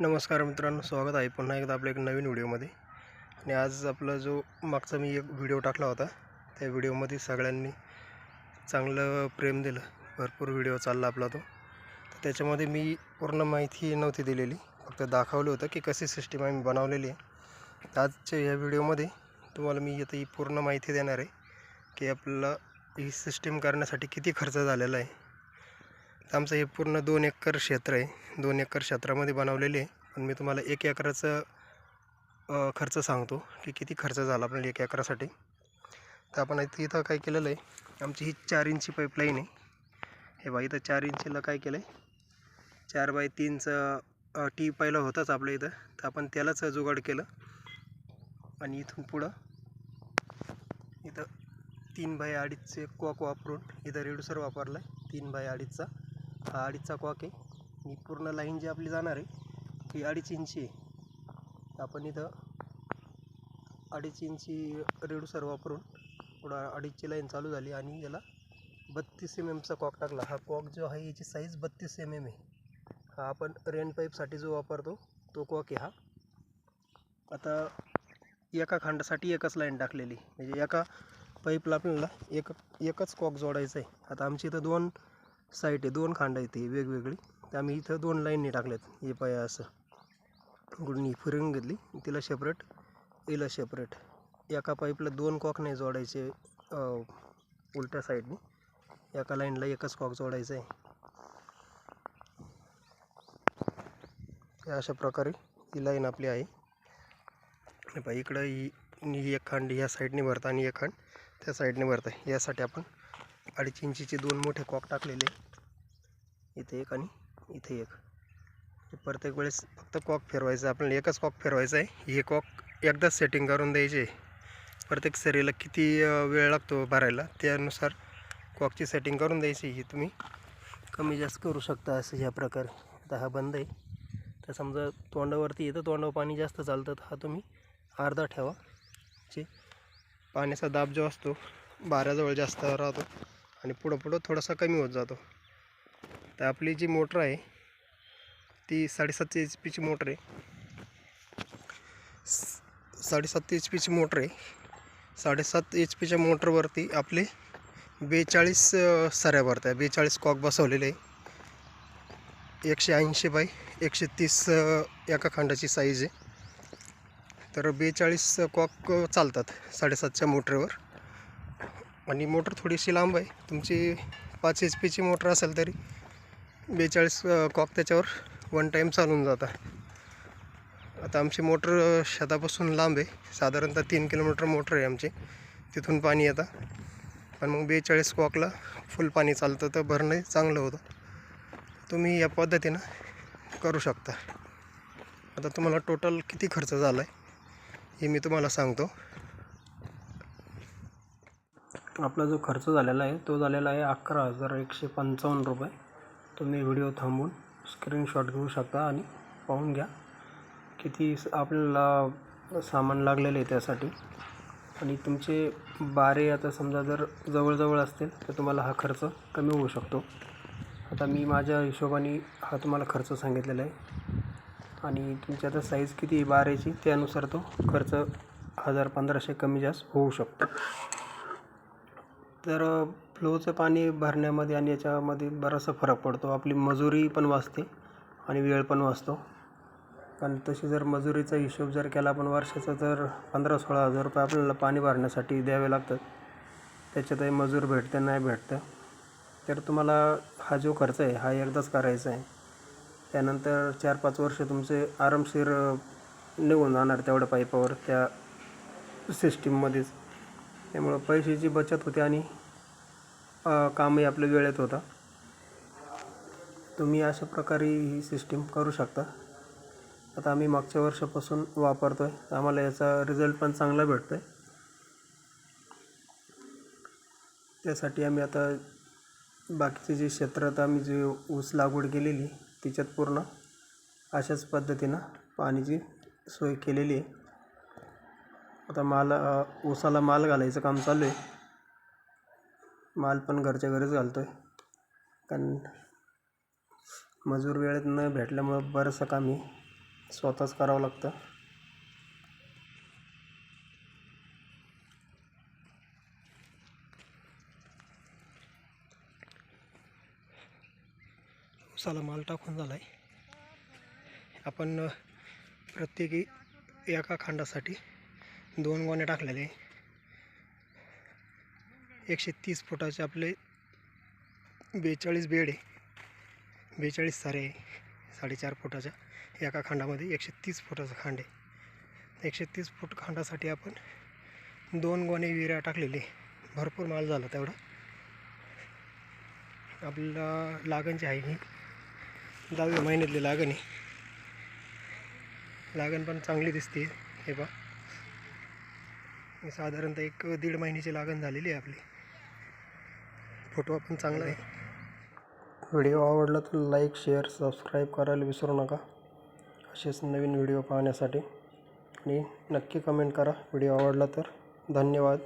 नमस्कार मित्रांनो स्वागत आहे पुन्हा एकदा आपल्या एक नवीन व्हिडिओमध्ये. आणि आज आपला जो मागचा मी एक व्हिडिओ टाकला होता त्या व्हिडिओमध्ये सगळ्यांनी चांगलं प्रेम दिलं. भरपूर व्हिडिओ चालला आपला तो. तर त्याच्यामध्ये मी पूर्ण माहिती नव्हती दिलेली. फक्त दाखवलं होतं की कशी सिस्टीम आम्ही बनवलेली आहे. आजच्या या व्हिडिओमध्ये तुम्हाला मी आता ही पूर्ण माहिती देणार आहे की आपला ही सिस्टीम करण्यासाठी किती खर्च झालेला आहे. आमचं हे पूर्ण दोन एकर क्षेत्र आहे. दोन एकर क्षेत्रामध्ये बनवलेले आहे. पण मी तुम्हाला एक एकराचं खर्च सांगतो की किती खर्च झाला आपल्याला एक एकरासाठी. तर आपण इथं इथं काय केलेलं आहे? आमची ही चार इंची पाईपलाईन आहे. हे बा इथं चार इंचीला काय केलं आहे चार बाय तीनचं टी पहिलं होतंच आपल्या इथं. तर आपण त्यालाच जुगाड केलं. आणि इथून पुढं इथं तीन बाय अडीचचे कॉक वापरून इथं रेड्युसर वापरला आहे तीन बाय अडीचचा. हा अडीचचा कॉक आहे. ही पूर्ण लाईन जी आपली जाणार आहे ती अडीच इंची आहे. आपण इथं अडीच इंची रेडूसर वापरून पुढं अडीचची लाईन चालू झाली आणि याला बत्तीस एम एमचा कॉक टाकला. हा कॉक जो आहे याची साईज बत्तीस एम एम आहे. हा आपण रेन पाईपसाठी जो वापरतो तो कॉक आहे हा. आता एका खंडासाठी एकच लाईन टाकलेली. म्हणजे एका पाईपला आपल्याला एक एकच कॉक जोडायचं आहे आता आमची इथं दोन साईट आहे. दोन खांड आहेत ती वेगवेगळी. तर आम्ही इथं दोन लाईननी टाकल्यात. हे पाय असं. गुडनी फिरून घेतली. तिला सेपरेट हिला सेपरेट एका पाईपला दोन कॉक नाही जोडायचे उलट्या साईडनी. एका लाईनला एकच कॉक जोडायचं आहे. अशा प्रकारे ही लाईन आपली आहे. पाय इकडं ही ही एक खांड ह्या साईडने भरतं आणि एक खांड त्या साईडने भरतं. यासाठी आपण अडीच इंचीचे दोन मोठे कॉक टाकलेले. इथे एक आणि इथे एक. प्रत्येक वेळेस फक्त कॉक फिरवायचं आपल्याला एकच कॉक फिरवायचं आहे. हे कॉक एकदाच सेटिंग करून द्यायचे. प्रत्येक सरीला किती वेळ लागतो भरायला त्यानुसार कॉकची सेटिंग करून द्यायची. ही तुम्ही कमी जास्त करू शकता असं ह्या प्रकारे. आता हा बंद आहे. तर समजा तोंडावरती येतं तोंडावर पाणी जास्त चालतं तर हा तुम्ही अर्धा ठेवा. जे पाण्याचा दाब जो असतो बाऱ्याजवळ जास्त राहतो. आणि पुढं पुढं थोडासा कमी होत जातो. तर आपली जी मोटर आहे ती साडेसातशे एच पीची मोटर आहे. साडेसात एच पीची मोटर आहे. साडेसात एच पीच्या मोटरवरती आपले बेचाळीस अ, सऱ्या भरत्या. बेचाळीस कॉक बसवलेले आहे. एकशे ऐंशी बाय एकशे तीस एका खंडाची साईज आहे. तर बेचाळीस कॉक चालतात साडेसातच्या मोटरवर. आणि मोटर थोडीशी लांब आहे. तुमची पाच एच पीची मोटर असेल तरी बेचाळीस कॉक त्याच्यावर वन टाईम चालून जातं. आता आमची मोटर शेतापासून लांब आहे. साधारणतः तीन किलोमीटर मोटर आहे आमची. तिथून पाणी येतं. पण मग बेचाळीस कॉकला फुल पाणी चालतं तर भरणं चांगलं होतं. तुम्ही या पद्धतीनं करू शकता. आता तुम्हाला टोटल किती खर्च झाला आहे हे मी तुम्हाला सांगतो. आपला जो खर्च झालेला आहे तो झालेला आहे अकरा हजार एकशे पंचावन्न रुपये. तुम्ही व्हिडिओ थांबून स्क्रीनशॉट घेऊ शकता आणि पाहून घ्या. किती स- आपल्याला सामान लागलेलं आहे त्यासाठी. आणि तुमचे बारे आता समजा जर जवळजवळ असतील तर तुम्हाला हा खर्च कमी होऊ शकतो. आता मी माझ्या हिशोबाने हा तुम्हाला खर्च सांगितलेला आहे. आणि तुमची आता साईज किती बारेची त्यानुसार तो खर्च हजार पंधराशे कमी जास्त होऊ शकतो. तर फ्लोचं पाणी भरण्यामध्ये आणि याच्यामध्ये बराचसा फरक पडतो. आपली मजुरी पण वाचते आणि वेळ पण वाचतो. पण तशी जर मजुरीचा हिशोब जर केला आपण वर्षाचा तर पंधरा सोळा हजार रुपये आपल्याला पाणी भरण्यासाठी द्यावे लागतात. त्याच्यातही मजूर भेटतं नाही भेटतं. तर तुम्हाला हा जो खर्च आहे हा एकदाच करायचा आहे. त्यानंतर चार पाच वर्ष तुमचे आरामशीर निघून जाणार तेवढ्या पाईपावर त्या सिस्टीममध्येच त्यामुळं पैशाची बचत होते आणि कामही आपल्या वेळेत होता. तुम्ही अशा प्रकारे ही सिस्टीम करू शकता. आता आम्ही मागच्या वर्षापासून वापरतो आहे आम्हाला याचा रिझल्ट पण चांगला भेटतो आहे त्यासाठी आम्ही आता बाकीचे जे क्षेत्रात आम्ही जे ऊस लागवड केलेली तिच्यात पूर्ण अशाच पद्धतीनं पाण्याची सोय केलेली आहे. आता माल ऊसाला माल घालायचं काम चालू आहे. माल पण घरच्या घरीच घालतो आहे कारण मजूर वेळेत न भेटल्यामुळं बरंचसं काम हे स्वतःच करावं लागतं. उसाला माल टाकून झाला आहे आपण प्रत्येकी एका खांडासाठी दोन गोण्या टाकलेले. आहे एकशे तीस फुटाचे आपले बेचाळीस बेड आहे. बेचाळीस सारे आहे. साडेचार फुटाच्या एका खांडामध्ये एकशे तीस फुटाचा खांड आहे. एकशे तीस फूट खांडासाठी आपण दोन गोणे विहिऱ्या टाकलेले भरपूर माल झाला तेवढा. आपल्याला लागणची आहे ही. दहाव्या महिन्यातली लागण आहे. लागण पण चांगली दिसते. हे बा साधारणतः एक दीड महिन्याची लागण झालेली आहे आपली. फोटो पण चांगला आहे. व्हिडिओ आवडला तर लाईक शेअर सबस्क्राईब करायला विसरू नका. असेच नवीन व्हिडिओ पाहण्यासाठी. आणि नक्की कमेंट करा. व्हिडिओ आवडला तर धन्यवाद.